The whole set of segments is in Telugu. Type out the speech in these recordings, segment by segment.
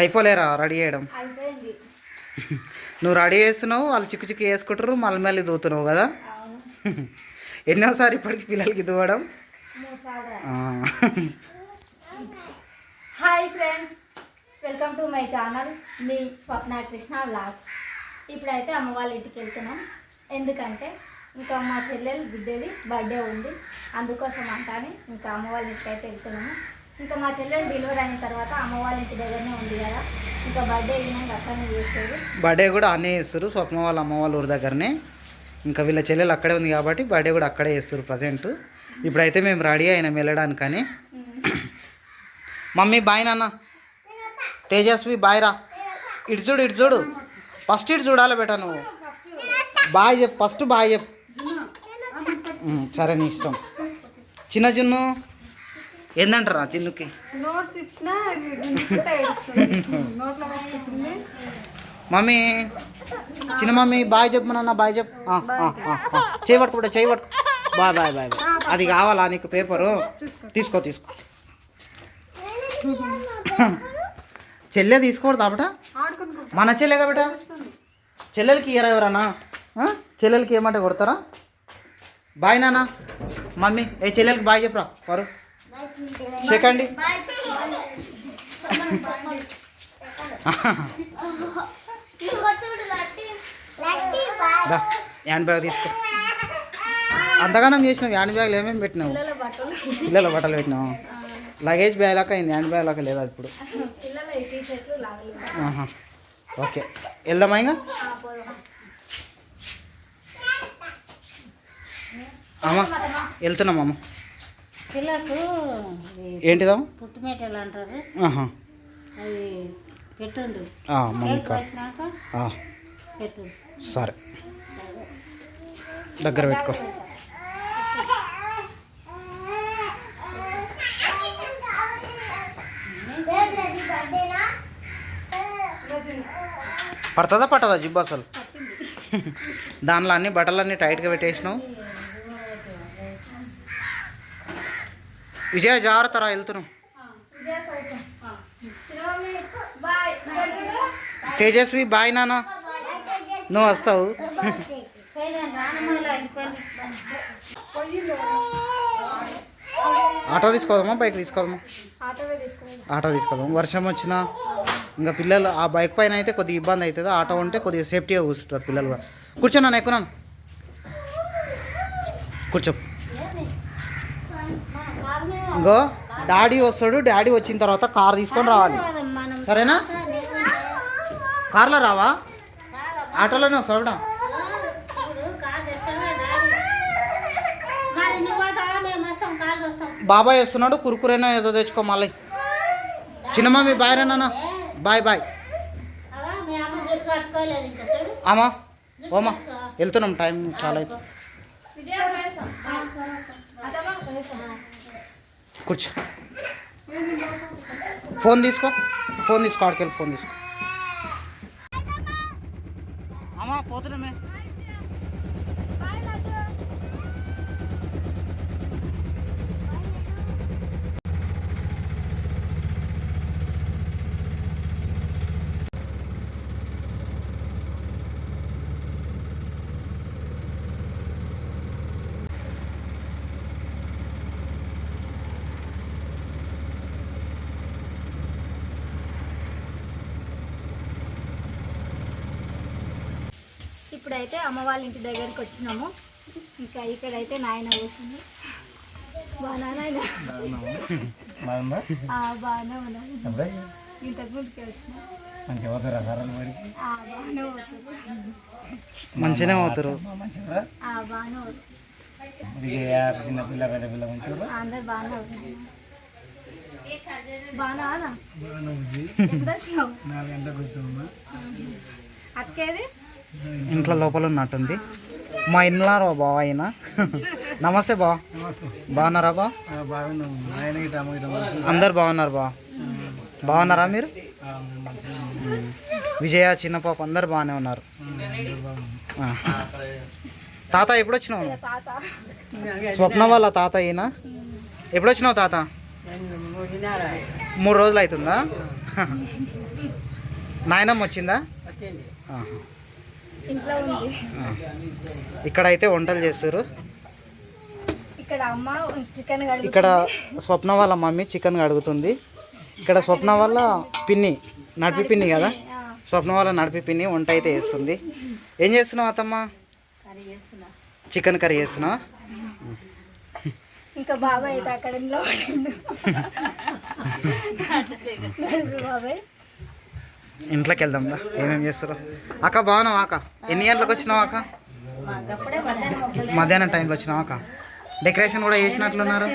అయిపోలేరా రెడీ చేయడం? నువ్వు రెడీ చేస్తున్నావు వాళ్ళు చిక్కు చిక్కు వేసుకుంటారు మళ్ళీ మళ్ళీ దూతున్నావు కదా? ఎన్నోసారి ఇప్పటికి పిల్లలకి దూవడం. Hi friends welcome to my channel. Me Swapna Krishna vlogs. ఇప్పుడైతే అమ్మ వాళ్ళ ఇంటికి వెళ్తున్నాం. ఎందుకంటే ఇంకా మా చెల్లెలు బిడ్డది బర్త్డే ఉంది. అందుకోసం అంటాని ఇంకా అమ్మ వాళ్ళ ఇంటికి అయితే వెళ్తున్నాము. ఇంకా మా చెల్లెలు డెలివరీ అయిన తర్వాత అమ్మ వాళ్ళ ఇంటి దగ్గరనే ఉంది కదా. ఇంకా బర్త్డే అక్కడనే చేస్తారు బర్త్డే కూడా అన్నీ చేస్తారు. స్వప్న వాళ్ళ అమ్మ వాళ్ళ ఊరి దగ్గరనే. ఇంకా వీళ్ళ చెల్లెలు అక్కడే ఉంది కాబట్టి బర్త్డే కూడా అక్కడే చేస్తారు ప్రజెంట్ ఇప్పుడైతే మేము రెడీ అయినాం వెళ్ళడానికని. మమ్మీ బాయ్ నాన్న. తేజస్వి బాయ్ రా. ఇటు చూడు ఇటు చూడు. ఫస్ట్ ఇటు చూడాలి బేటా నువ్వు. బాయ్ చెప్పు ఫస్ట్ బాయ్ చెప్పు. సరే నీ ఇష్టం. చిన్న చిన్ను ఏందంటారా చిన్నుకి? మమ్మీ చిన్న మమ్మీ బాయ్ చెప్పు నాన్న బాయ్ చెప్పు. ఆ, ఆ, ఆ, ఆ. చేయి పట్టుకో బిడ్డ, చేయి పట్టుకో. Bye bye bye bye. అది కావాలా నీకు పేపరు? తీసుకో. తీసుకో చెల్లె తీసుకోకూడదు ఆడుకుంటూ మన చెల్లె కాబట చెల్లెలకి ఇయరా ఎవరన్నా? చెల్లెలకి ఏమంటే కొడతారా? బాయ్ నాన్న మమ్మీ. ఏ చెల్లెలకి బాయ్ చెప్పురా? వారు. సెకండ్ దా హ్యాండ్ బ్యాగ్ తీసుకో. అంతగానం చేసినావు హ్యాండ్ బ్యాగ్లు ఏమేమి పెట్టినావు? పిల్లల బట్టలు పెట్టినావు? లగేజ్ బ్యాగ్ లాగా అయింది హ్యాండ్ బ్యాగ్ లాగా లేదా ఇప్పుడు? ఓకే. వెళ్దామా ఇంకా? అమ్మ వెళ్తున్నామమ్మ పిల్లకు ఏంటిదా? పుట్టుమేటలు అంటారు. అవి పెట్టు. సరే. దగ్గర పెట్టుకో. పడుతుందా పట్టదా జిబ్బు అసలు? దానిలో అన్ని బట్టలన్నీ టైట్గా పెట్టేసినావు. విజయ జాగ్రత్త రా వెళ్తున్నాం. తేజస్వి బాయ్ నాన్న. నువ్వు వస్తావు. ఆటో తీసుకోదామా బైక్ తీసుకోదామా ఆటో తీసుకోదాం వర్షం వచ్చినా ఇంకా పిల్లలు ఆ బైక్ పైన అయితే కొద్దిగా ఇబ్బంది అవుతుంది. ఆటో ఉంటే కొద్దిగా సేఫ్టీగా కూర్చుంటారు పిల్లలు కూడా. కూర్చో ఎక్కున్నాను కూర్చో. ఇంకో డాడీ వస్తాడు డాడీ వచ్చిన తర్వాత కార్ తీసుకొని రావాలి. సరేనా? కార్లో రావా? ఆటోలోనే వస్తాడు బాబాయ్ వస్తున్నాడు కురుకురేనా ఏదో తెచ్చుకో మళ్ళీ. చిన్నమ్మ మీ బాయ్ రా బాయ్ బాయ్. అమ్మా ఓమా వెళ్తున్నాం టైం చాలా అయిపోయింది. కూర్చో ఫోన్ తీసుకో ఫోన్ తీసుకో ఆడికెళ్ళి ఫోన్ తీసుకో అమ్మా పోతున్నామే ఇప్పుడైతే అమ్మ వాళ్ళ ఇంటి దగ్గరికి వచ్చినాము. ఇంకా ఇక్కడైతే నాయన కూర్చుంది. బాగా నాయన బాగుందా? ఆ, బాగానే ఉన్నాను ఇంతకు ముందుకే వచ్చిన. మంచిగా పోతారా అవుతారు చిన్న పిల్ల పెద్ద పిల్ల మంచిగా అందరు బాగానే అవుతుంది బాగా అక్కేది? ఇంట్లో లోపల ఉన్నట్టుంది. మా ఇంట్లో బావ అయినా నమస్తే బా. బాగున్నారా బా? అందరు బాగున్నారు బా. బాగున్నారా మీరు. విజయ చిన్న పాప అందరు బాగానే ఉన్నారు. తాత ఎప్పుడు వచ్చినావు తాత. స్వప్న వాళ్ళ తాత అయినా ఎప్పుడు వచ్చినావు తాత? మూడు రోజులు అవుతుందా? నాయనమ్మ వచ్చిందా. ఇంట్లో ఉంది. ఆ. ఇక్కడైతే వంటలు చేస్తారు ఇక్కడ అమ్మ చికెన్ కడుగు ఇక్కడ స్వప్న వాళ్ళ మమ్మీ చికెన్ కడుగుతుంది. ఇక్కడ స్వప్న వాళ్ళ పిన్ని నడిపి పిన్ని కదా? స్వప్న వాళ్ళ నడిపి పిన్ని వంట అయితే వేస్తుంది ఏం చేస్తున్నావు అత్తమ్మ? చికెన్ కర్రీ చేస్తున్నావా? ఇంకా బాబాయ్ అయితే అక్కడ బాబాయ్. ఇంట్లోకి వెళ్దాం రా. ఏమేమి చేస్తారు. అక్క బాగున్నావా అక్క? ఎన్ని గంటలకు వచ్చినావా అక్క? మధ్యాహ్నం మధ్యాహ్నం టైంలో వచ్చినావా అక్క? డెకరేషన్ కూడా చేసినట్లున్నారు.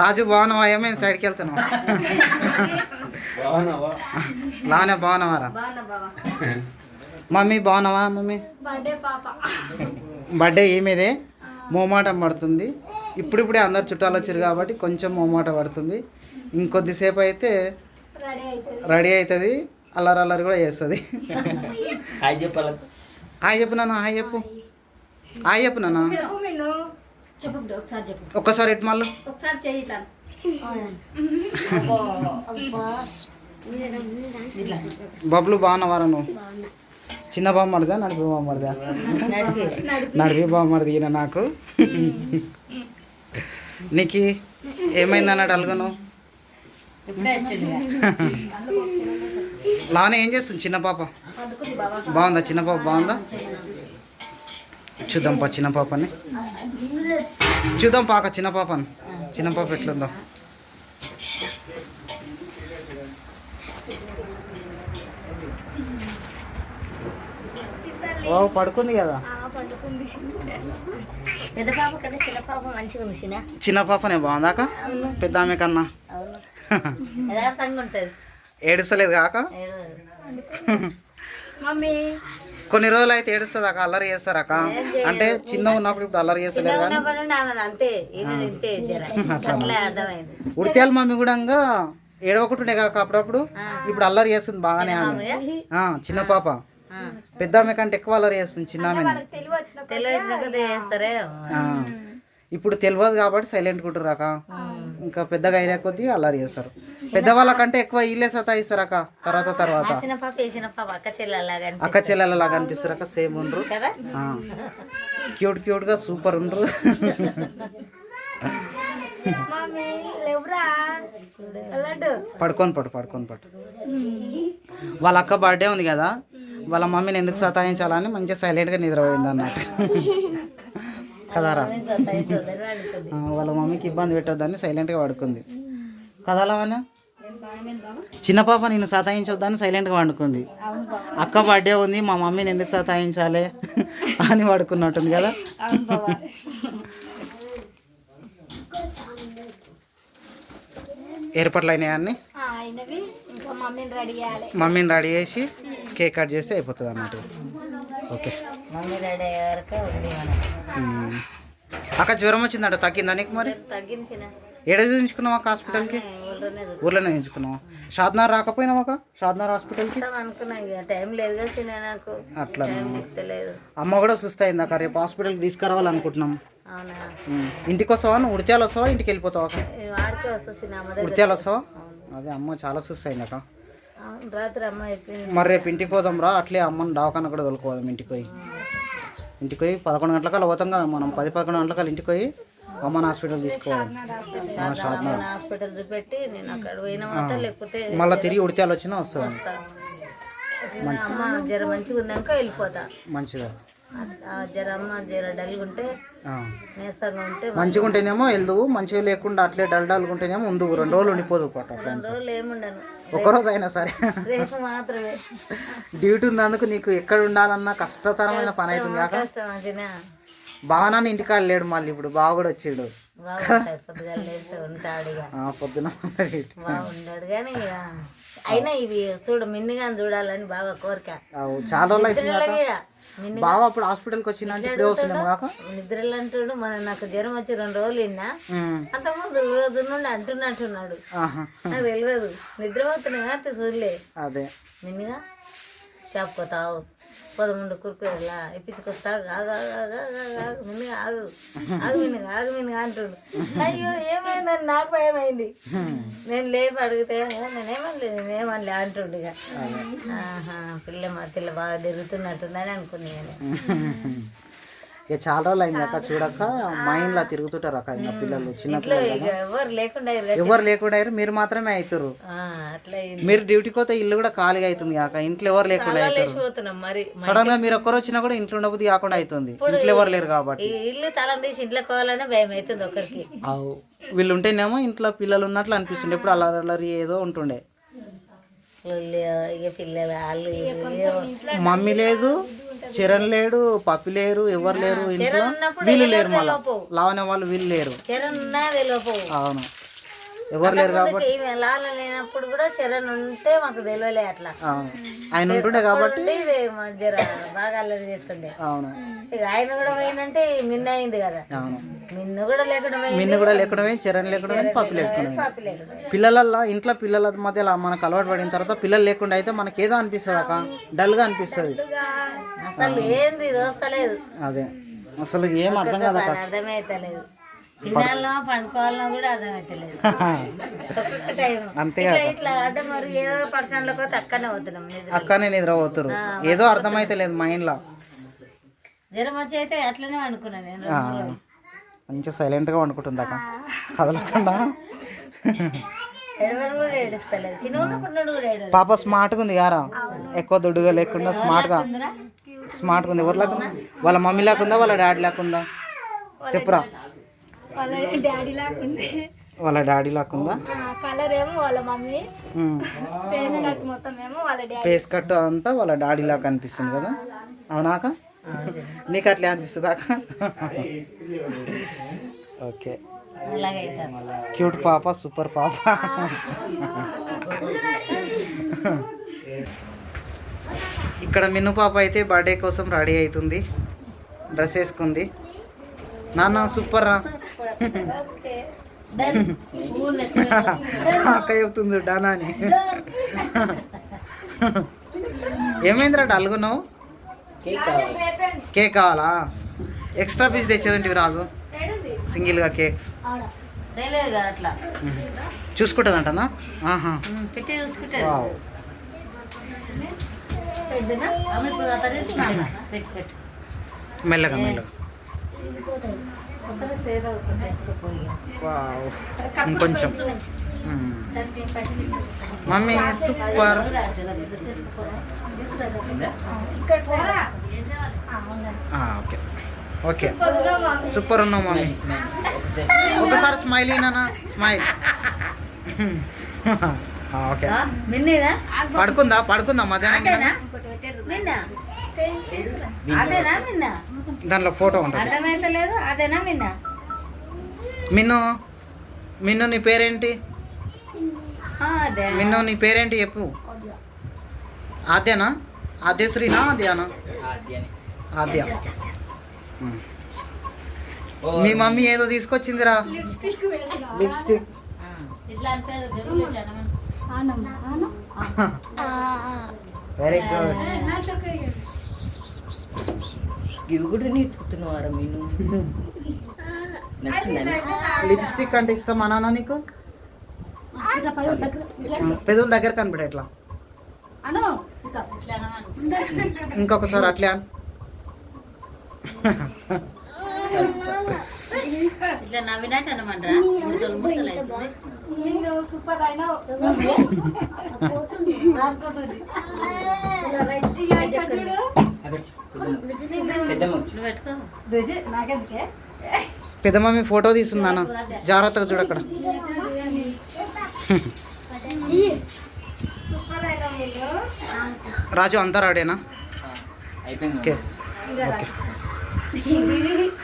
రాజు బాగున్నావా? ఏమేమి సైడ్కి వెళ్తున్నావు? లానే బాగున్నావారా మమ్మీ బాగున్నావా మమ్మీ? బర్త్డే పాప. బర్త్డే ఏమేదే? మోమాటం పడుతుంది. ఇప్పుడిప్పుడే అందరు చుట్టాలు వచ్చారు కాబట్టి కొంచెం మోమాట పడుతుంది. ఇంకొద్దిసేపు అయితే రెడీ అవుతుంది. అల్లరి అల్లరి కూడా చేస్తుంది. హాయ్ చెప్పాలి హాయ్ చెప్పు నాన్న హాయ్ చెప్పు. హాయ్ చెప్పు నాన్న. చెప్పు చెప్పు చెప్పు. ఒక్కసారి ఎటు మళ్ళీ? బబ్లు బాగున్నవారా నువ్వు? చిన్న బామ్మడిదా నడిపి బామ్మడిదా నడిపి. బామ్మడిది ఈయన నాకు. నీకు ఏమైంది అన్నాడు అలుగను లానే ఏం చేస్తుంది? చిన్న పాప. బాగుందా? చిన్న పాప బాగుందా? చూద్దాం పా చిన్న పాపని. చూద్దాం పాక చిన్న పాపని. చిన్న పాప ఎట్లుందో. ఓ పడుకుంది కదా? చిన్న పాపనే బాగుందాక పెద్ద ఆమె కన్నా. ఏడుస్తలేదు కాక? మమ్మీ. కొన్ని రోజులు అయితే ఏడుస్తుంది అక్క అల్లరి చేస్తారు అక్క. అంటే చిన్న ఉన్నప్పుడు ఇప్పుడు అల్లరి చేస్తలేదు కానీ. మమ్మీ కూడా ఏడవకుంటుండే కాక అప్పుడప్పుడు. ఇప్పుడు అల్లరి చేస్తుంది బాగానే ఆమె. చిన్న పాప. పెద్ద ఆమె కంటే ఎక్కువ అల్లరి చేస్తుంది చిన్న ఆమె ఇప్పుడు తెలియదు కాబట్టి సైలెంట్ కుంటారు అక్క. ఇంకా పెద్దగా అయినా కొద్దీ అల్లరి చేస్తారు. పెద్దవాళ్ళ కంటే ఎక్కువ వీళ్ళే సతాయిస్తారు అక్క తర్వాత తర్వాత. అక్క చెల్లెలలాగా అనిపిస్తారు అక్క సేమ్ ఉండరు. కదా? క్యూట్ క్యూట్గా సూపర్ ఉండరు. పడుకొని పడు పడుకొని పడు. వాళ్ళ అక్క బర్త్డే ఉంది కదా వాళ్ళ మమ్మీని ఎందుకు సతాయించాలని మంచిగా సైలెంట్గా నిద్రపోయింది అన్నట్టు. కదారా? వాళ్ళ మమ్మీకి ఇబ్బంది పెట్టొద్దని సైలెంట్గా పడుకుంది. కదా లావణ్య? చిన్న పాప నేను సతాయించొద్దని సైలెంట్గా వండుకుంది అక్క బర్త్డే ఉంది మా మమ్మీని ఎందుకు సతాయించాలి అని పడుకున్నట్టుంది కదా? ఏర్పాట్లు అయినాయి అన్ని? మమ్మీని రెడీ చేసి కేక్ కట్ చేస్తే అయిపోతుంది అన్నట్టు ఓకే. మమ్మీ రెడీ అయ్యే వరకు ఉంది మనం ఉమ్. అక్క జ్వరం వచ్చిందంట తగ్గిందా నీకు మరి? ఏడ చూపించుకున్నావు అక్క హాస్పిటల్కి? ఊర్లోనే చూపించుకున్నావు? షాద్నార్ రాకపోయినావు అక్క? షాద్నార్ హాస్పిటల్కి? టైం లేదు నాకు. అట్లా అమ్మ కూడా సుస్తయింది అక్క రేపు హాస్పిటల్కి తీసుకురావాలనుకుంటున్నాం. ఇంటికి వస్తావా? నువ్వు ఉడిత్యాలు వస్తావా? ఇంటికి వెళ్ళిపోతావా ఉడిత్యాలు వస్తావా? అదే అమ్మ చాలా సుస్తయింది అక్క. రాత్రి అమ్మ మరి రేపు ఇంటికి పోదాం రా. అట్లే అమ్మని దవాఖాన కూడా తోలుకోదాం ఇంటికి పోయి. ఇంటికి పోయి పదకొండు గంటలకల్లా పోతాం కదా. మనం పది పదకొండు గంటలకల్లా ఇంటికి పోయి అమ్మని హాస్పిటల్ తీసుకోవాలి. హాస్పిటల్ చూపెట్టి నేను అక్కడ పోయిన లేకపోతే మళ్ళీ తిరిగి ఉడిత్యాలు వచ్చినా వస్తుంది అమ్మ జర మంచిగా వెళ్ళిపోతా. మంచిగా. డల్గా ఉంటే. నేస్తంగా ఉంటే మంచిగా ఉంటేనేమో వెళ్దు మంచిగా లేకుండా అట్లే డల్ డల్గా ఉంటేనేమో ముందు రెండు రోజులు ఉండిపోదు పాట రెండు రోజులు ఏముండను ఒక్కరోజు అయినా సరే. రేపు మాత్రమే. డ్యూటీ ఉన్నందుకు నీకు ఎక్కడ ఉండాలన్నా కష్టతరమైన పని అవుతుంది బాగా ఇంటికాడ లేడు మళ్ళీ ఇప్పుడు బాగా కూడా వచ్చాడు. పొద్దున కానీ అయినా ఇవి చూడు మిన్నిగా చూడాలని బాగా కోరిక. చాలా రోజులు బాగా అప్పుడు హాస్పిటల్కి కాక నిద్రలు అంటాడు మన నాకు జ్వరం వచ్చి రెండు రోజులు విన్నా. అంతకుముందు రోజు నుండి అంటున్నట్టున్నాడు. నాకు తెలియదు నిద్రపోతున్నా చూడలే. అదే. మిన్నిగా షాప్ పోతావు? పదమూడు కురుకురేలా ఇప్పించుకొస్తా ఆగు ఆగు ఆగు ఆగు ఆగు మిన్నగా ఆగు ఆగు. మిన్నగా ఆగు మిన్నగా అంటుండు. అయ్యో ఏమైందని నాకు భయమైంది. నేను లేపి అడిగితే నేనేమనలే నేనేమనలే అంటుండు ఇక. ఆహా పిల్ల మా పిల్ల బాగా తిరుగుతున్నట్టుందని అనుకున్నాను ఇక చాలా రోజులు అయింది అక్క చూడక మైండ్లో తిరుగుతుంటారు అక్క ఇంకా పిల్లలు చిన్న ఇంట్లో పిల్లలు ఎవరు లేకుండా మీరు మాత్రమే అవుతారు ఆ, అట్లా అయింది. మీరు డ్యూటీకి పోతే ఇల్లు కూడా ఖాళీగా అవుతుంది కాక ఇంట్లో ఎవరు లేకుండా సడన్గా మీరు ఒక్కరు వచ్చినా కూడా ఇంట్లో ఉండబుద్ధి కాకుండా అవుతుంది. ఇంట్లో ఎవరు లేరు కాబట్టి. ఈ ఇల్లు తలం తీసి ఇంట్లో కోవాలనే భయం అవుతుంది ఒకరికి. అవు వీళ్ళు ఉంటేనేమో ఇంట్లో పిల్లలు ఉన్నట్లు అనిపిస్తుండే. ఎప్పుడు అల్లరి అల్లరి ఏదో ఉంటుండే. మమ్మీ లేదు చరణ్ లేడు పప్పి లేరు ఎవరు లేరు ఇంట్లో. వీళ్ళు లేరు మళ్ళీ. లావనే వాళ్ళు వీళ్ళు లేరు. అవును. ఎవరు లేరు కాబట్టి. లాల లేనప్పుడు కూడా చరణ్ ఉంటే మాకు తెలియలే అట్లా. అవును. ఆయన ఉంటుండే కాబట్టి బాగా అల్లరి చేస్తుండే. అవును. ఇక ఆయన కూడా పోయిందంటే మిన్న అయింది కదా. అవును. మిన్ను కూడా లేకుండా మిన్ను కూడా లేకుండా చరణ్ లేకుండా పప్పి లేకుండా పిల్లలల్లో ఇంట్లో పిల్లల మధ్యలో మనకు అలవాటు పడిన తర్వాత పిల్లలు లేకుండా అయితే మనకి ఏదో అనిపిస్తుంది అక్క. డల్గా అనిపిస్తుంది. అసలు ఏంది దోస్తలేదు అదే. అసలు ఏం అర్థం కాదు అర్థమైతలేదు. కూడా అర్థమైతలేదు అంతే ఇట్లా మరి ఏదో పర్సనల్ పోతే అక్కనే నిద్ర నిద్రపోతురు ఏదో అర్థమైతే లేదు మైండ్లో. జ్వరం వచ్చి అయితే అట్లనే అనుకున్నాను నేను మంచిగా సైలెంట్గా వండుకుంటుంది అక్క? కదలకుండా? పాప స్మార్ట్గా ఉంది యారా ఎక్కువ దుడ్డుగా లేకుండా స్మార్ట్గా? స్మార్ట్గా ఉంది. ఎవరు లేకుండా? వాళ్ళ మమ్మీ లేకుందా వాళ్ళ డాడీ లేకుందా చెప్పురా. వాళ్ళ డాడీ లాకుంది వాళ్ళ డాడీ లేకుందా కలర్ ఏమో వాళ్ళ మమ్మీ. ఫేస్ కట్ మొత్తం ఏమో వాళ్ళ డాడీ. ఫేస్ కట్ అంతా వాళ్ళ డాడీ లాగా అనిపిస్తుంది కదా? అవునాక నీకు అట్లే అనిపిస్తుంది అక్క? ఓకే. క్యూట్ పాప సూపర్ పాప. ఇక్కడ మిన్ను పాప అయితే బర్త్డే కోసం రెడీ అవుతుంది. డ్రెస్ వేసుకుంది. నాన్న సూపర్ రా. అక్క చెప్తుంది డానా అని. ఏమైందిరా డల్గున్నావు కేక్ కావాలి. కేక్ కావాలా? ఎక్స్ట్రా పీస్ తెచ్చేదంటివి రాజు సింగిల్గా కేక్స్. చూసుకుంటుందంటనా? ఆహా. మెల్లగా మెల్లగా. ఇంకొంచెం. మ్మ్. Mummy super. Okay. Okay. Super ఉన్నావు మమ్మీ. ఒకసారి స్మైల్ నాన్న. స్మైల్. ఓకే. పడుకుందా? పడుకుందా? మధ్యాహ్నం అదేనా మిన్నా అదేనా మిన్నా? దాంట్లో ఫోటో ఉంటుంది. అర్థమైతలేదు అదేనా మిన్నా? మిన్ను మిన్ను నీ పేరేంటి? మిన్ను నీ పేరేంటి చెప్పు. ఆద్యనా? ఆద్యశ్రీనా ఆద్యానా ఆద్యని. ఆద్య. మీ మమ్మీ ఏదో తీసుకొచ్చిందిరా. లిప్స్టిక్. వెరీ గుడ్ ఇవి కూడా నేర్చుకుంటున్నావారా మీరు నచ్చిందని లిప్స్టిక్ అంటే ఇష్టం నాన్న నీకు? పెదవుల దగ్గర కనిపెట్ట ఎట్లా అను. ఇంకొకసారి అట్లే అను. ఇట్లా నవ్వినట్టు అనమంటారా సూపర్ అయినా పెద్ద మమ్మీ ఫోటో తీస్తుంది నాన్న జాగ్రత్తగా చూడు అక్కడ. రాజు అంతా రాడేనా? అయిపోయింది ఓకే. ఓకే.